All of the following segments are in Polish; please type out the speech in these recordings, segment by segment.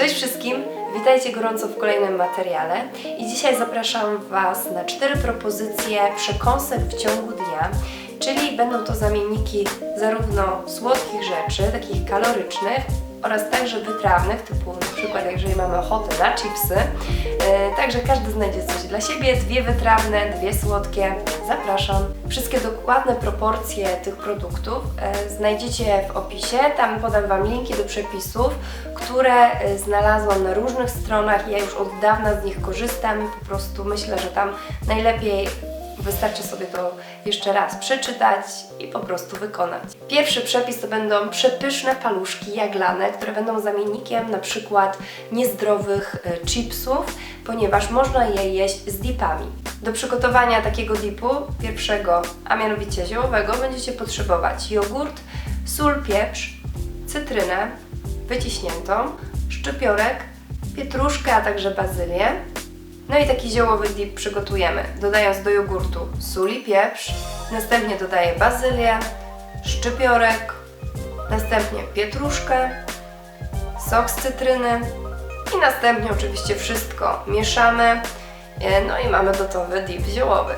Cześć wszystkim, witajcie gorąco w kolejnym materiale. I dzisiaj zapraszam Was na cztery propozycje przekąsek w ciągu dnia, czyli będą to zamienniki zarówno słodkich rzeczy, takich kalorycznych, oraz także wytrawnych, typu na przykład jeżeli mamy ochotę na chipsy. E, także każdy znajdzie coś dla siebie, dwie wytrawne, dwie słodkie. Zapraszam. Wszystkie dokładne proporcje tych produktów e, znajdziecie w opisie. Tam podam Wam linki do przepisów, które e, znalazłam na różnych stronach. Ja już od dawna z nich korzystam po prostu myślę, że tam najlepiej Wystarczy sobie to jeszcze raz przeczytać i po prostu wykonać. Pierwszy przepis to będą przepyszne paluszki jaglane, które będą zamiennikiem na przykład niezdrowych e, chipsów, ponieważ można je jeść z dipami. Do przygotowania takiego dipu, pierwszego, a mianowicie ziołowego, będziecie potrzebować jogurt, sól, pieprz, cytrynę wyciśniętą, szczypiorek, pietruszkę, a także bazylię, no i taki ziołowy dip przygotujemy, dodając do jogurtu sól i pieprz, następnie dodaję bazylię, szczypiorek, następnie pietruszkę, sok z cytryny i następnie oczywiście wszystko mieszamy, e, no i mamy gotowy dip ziołowy.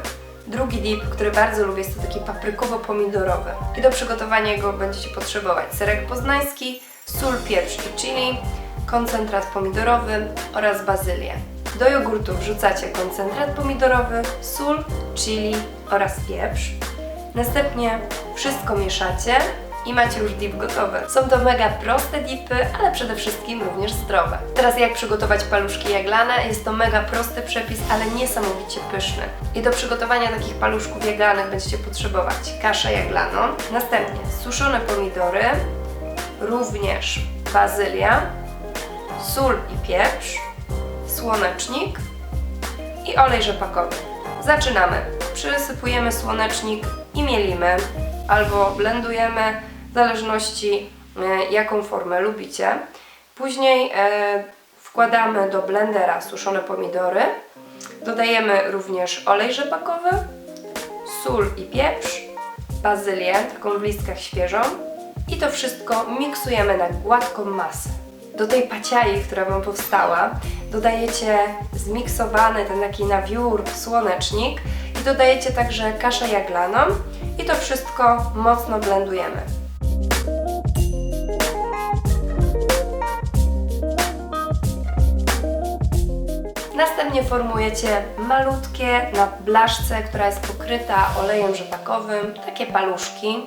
Drugi dip, który bardzo lubię, jest to taki paprykowo-pomidorowy. I do przygotowania go będziecie potrzebować serek poznański, sól, pieprz i chili, koncentrat pomidorowy oraz bazylię. Do jogurtu wrzucacie koncentrat pomidorowy, sól, chili oraz pieprz. Następnie wszystko mieszacie i macie już dip gotowy. Są to mega proste dipy, ale przede wszystkim również zdrowe. Teraz jak przygotować paluszki jaglane? Jest to mega prosty przepis, ale niesamowicie pyszny. I do przygotowania takich paluszków jaglanych będziecie potrzebować kaszę jaglaną, następnie suszone pomidory, również bazylia, sól i pieprz, słonecznik i olej rzepakowy. Zaczynamy. Przysypujemy słonecznik i mielimy albo blendujemy, w zależności e, jaką formę lubicie. Później e, wkładamy do blendera suszone pomidory. Dodajemy również olej rzepakowy, sól i pieprz, bazylię, taką w listkach świeżą i to wszystko miksujemy na gładką masę. Do tej paciai, która Wam powstała, dodajecie zmiksowany ten taki nawiór słonecznik i dodajecie także kaszę jaglaną i to wszystko mocno blendujemy. Następnie formujecie malutkie na blaszce, która jest pokryta olejem rzepakowym, takie paluszki.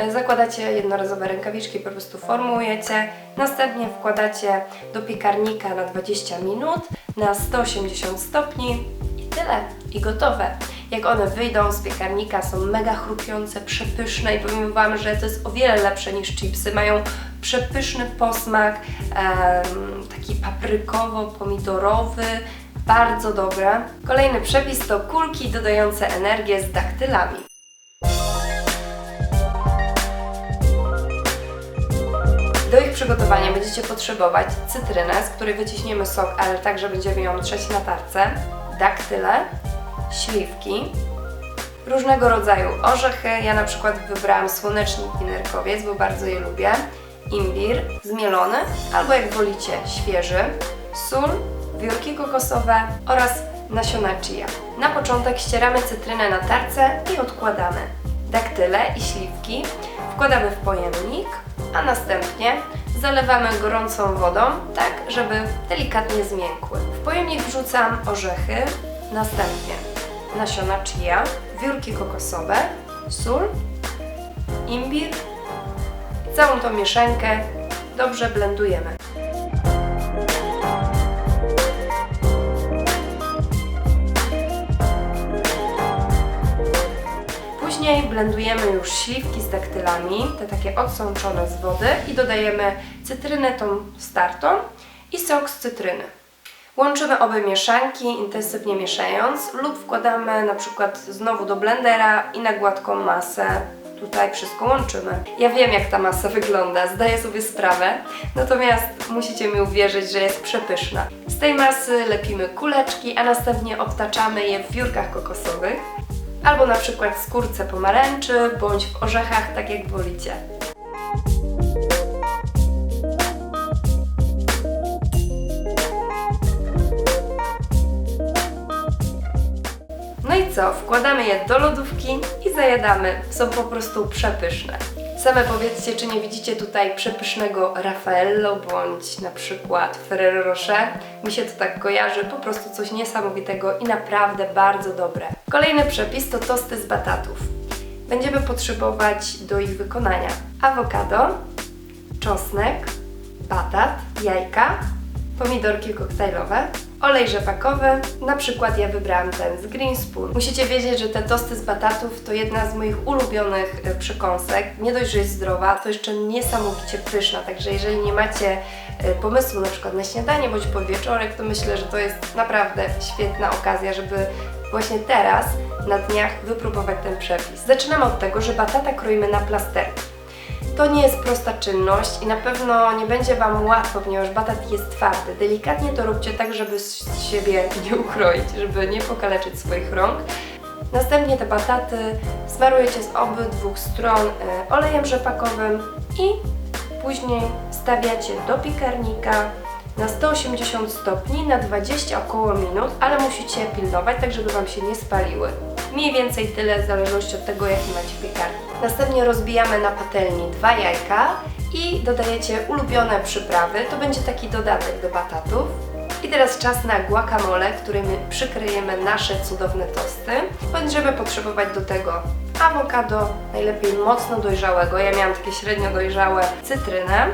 E, zakładacie jednorazowe rękawiczki, po prostu formujecie, następnie wkładacie do piekarnika na 20 minut na 180 stopni i tyle, i gotowe. Jak one wyjdą z piekarnika, są mega chrupiące, przepyszne i powiem Wam, że to jest o wiele lepsze niż chipsy. Mają przepyszny posmak, taki paprykowo-pomidorowy, bardzo dobre. Kolejny przepis to kulki dodające energię z daktylami. Do ich przygotowania będziecie potrzebować cytrynę, z której wyciśniemy sok, ale także będziemy ją trzeć na tarce, daktyle, śliwki, różnego rodzaju orzechy. Ja na przykład wybrałam słonecznik i nerkowiec, bo bardzo je lubię, imbir zmielony, albo jak wolicie świeży, sól, wiórki kokosowe oraz nasiona chia. Na początek ścieramy cytrynę na tarce i odkładamy. Daktyle i śliwki wkładamy w pojemnik, a następnie zalewamy gorącą wodą, tak żeby delikatnie zmiękły. W pojemnik wrzucam orzechy, następnie nasiona chia, wiórki kokosowe, sól, imbir. Całą tą mieszankę dobrze blendujemy. Później blendujemy już śliwki z daktylami, te takie odsączone z wody i dodajemy cytrynę tą startą i sok z cytryny. Łączymy obie mieszanki, intensywnie mieszając lub wkładamy na przykład znowu do blendera i na gładką masę tutaj wszystko łączymy. Ja wiem jak ta masa wygląda, zdaję sobie sprawę, natomiast musicie mi uwierzyć, że jest przepyszna. Z tej masy lepimy kuleczki, a następnie obtaczamy je w wiórkach kokosowych albo na przykład w skórce pomarańczy, bądź w orzechach, tak jak wolicie. No i co? Wkładamy je do lodówki i zajadamy. Są po prostu przepyszne. Same powiedzcie, czy nie widzicie tutaj przepysznego Raffaello bądź na przykład Ferrero Rocher. Mi się to tak kojarzy, po prostu coś niesamowitego i naprawdę bardzo dobre. Kolejny przepis to tosty z batatów. Będziemy potrzebować do ich wykonania awokado, czosnek, batat, jajka, pomidorki koktajlowe, olej rzepakowy, na przykład ja wybrałam ten z Green Spoon. Musicie wiedzieć, że te tosty z batatów to jedna z moich ulubionych e, przekąsek. Nie dość, że jest zdrowa, to jeszcze niesamowicie pyszna, także jeżeli nie macie e, pomysłu na przykład na śniadanie bądź podwieczorek, to myślę, że to jest naprawdę świetna okazja, żeby właśnie teraz na dniach wypróbować ten przepis. Zaczynamy od tego, że batata kroimy na plasterki. To nie jest prosta czynność i na pewno nie będzie Wam łatwo, ponieważ batat jest twardy. Delikatnie to róbcie tak, żeby z siebie nie ukroić, żeby nie pokaleczyć swoich rąk. Następnie te bataty smarujecie z obydwu stron e, olejem rzepakowym i później stawiacie do piekarnika na 180 stopni na 20 około minut, ale musicie pilnować, tak żeby Wam się nie spaliły. Mniej więcej tyle w zależności od tego, jaki macie piekarnik. Następnie rozbijamy na patelni dwa jajka i dodajecie ulubione przyprawy. To będzie taki dodatek do batatów. I teraz czas na guacamole, którym przykryjemy nasze cudowne tosty. Będziemy potrzebować do tego awokado, najlepiej mocno dojrzałego. Ja miałam takie średnio dojrzałe cytrynę,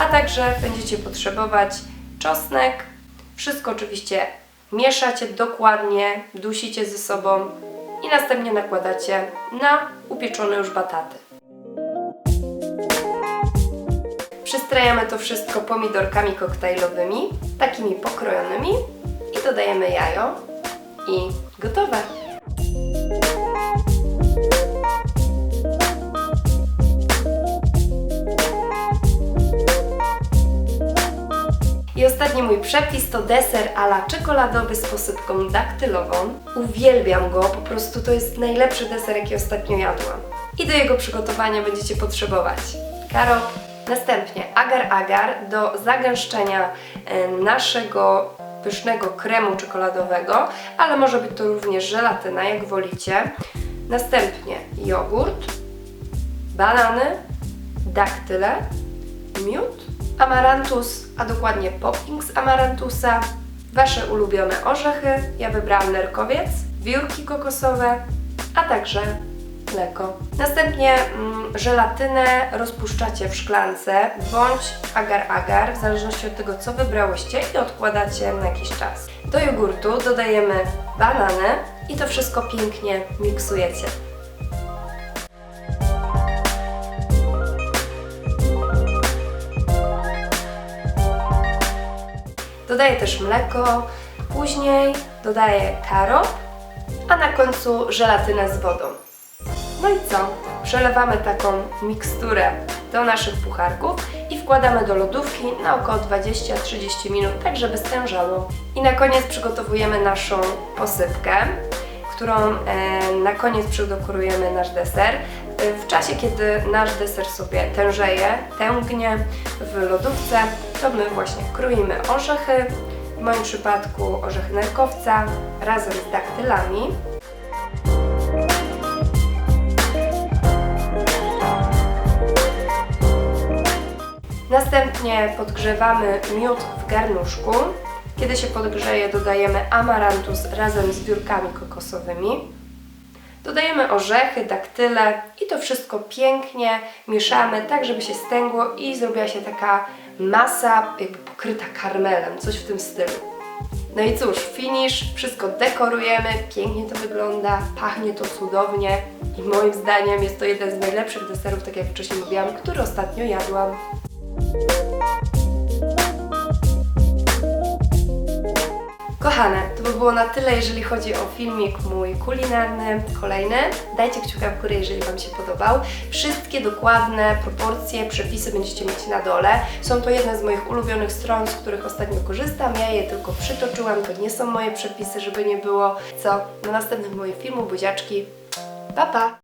a także będziecie potrzebować czosnek. Wszystko oczywiście mieszacie dokładnie, dusicie ze sobą i następnie nakładacie na upieczone już bataty. Przystrajamy to wszystko pomidorkami koktajlowymi, takimi pokrojonymi i dodajemy jajo i gotowe. Mój przepis to deser ala czekoladowy z posypką daktylową. Uwielbiam go, po prostu to jest najlepszy deser, jaki ostatnio jadłam. I do jego przygotowania będziecie potrzebować karop, następnie agar-agar do zagęszczenia e, naszego pysznego kremu czekoladowego, ale może być to również żelatyna, jak wolicie. Następnie jogurt, banany, daktyle, miód, amarantus, a dokładnie popping z amarantusa, Wasze ulubione orzechy, ja wybrałam nerkowiec, wiórki kokosowe, a także mleko. Następnie mm, żelatynę rozpuszczacie w szklance bądź agar-agar, w zależności od tego co wybrałyście i odkładacie na jakiś czas. Do jogurtu dodajemy banany i to wszystko pięknie miksujecie. Dodaję też mleko, później dodaję karop, a na końcu żelatynę z wodą. No i co? Przelewamy taką miksturę do naszych pucharków i wkładamy do lodówki na około 20-30 minut, tak żeby stężało. I na koniec przygotowujemy naszą posypkę, którą e, na koniec przydekorujemy nasz deser. W czasie, kiedy nasz deser sobie tężeje, tęgnie w lodówce, to my właśnie kroimy orzechy, w moim przypadku orzechy nerkowca razem z daktylami. Następnie podgrzewamy miód w garnuszku. Kiedy się podgrzeje, dodajemy amarantus razem z wiórkami kokosowymi. Dodajemy orzechy, daktyle i to wszystko pięknie mieszamy, tak żeby się stęgło i zrobiła się taka masa jakby pokryta karmelem, coś w tym stylu. No i cóż, finish, wszystko dekorujemy, pięknie to wygląda, pachnie to cudownie i moim zdaniem jest to jeden z najlepszych deserów, tak jak wcześniej mówiłam, który ostatnio jadłam. Kochane, to by było na tyle, jeżeli chodzi o filmik mój kulinarny, kolejny. Dajcie kciuka w górę, jeżeli Wam się podobał. Wszystkie dokładne proporcje, przepisy będziecie mieć na dole. Są to jedne z moich ulubionych stron, z których ostatnio korzystam. Ja je tylko przytoczyłam, to nie są moje przepisy, żeby nie było. Co? Do następnych moich filmów, buziaczki. Pa, pa!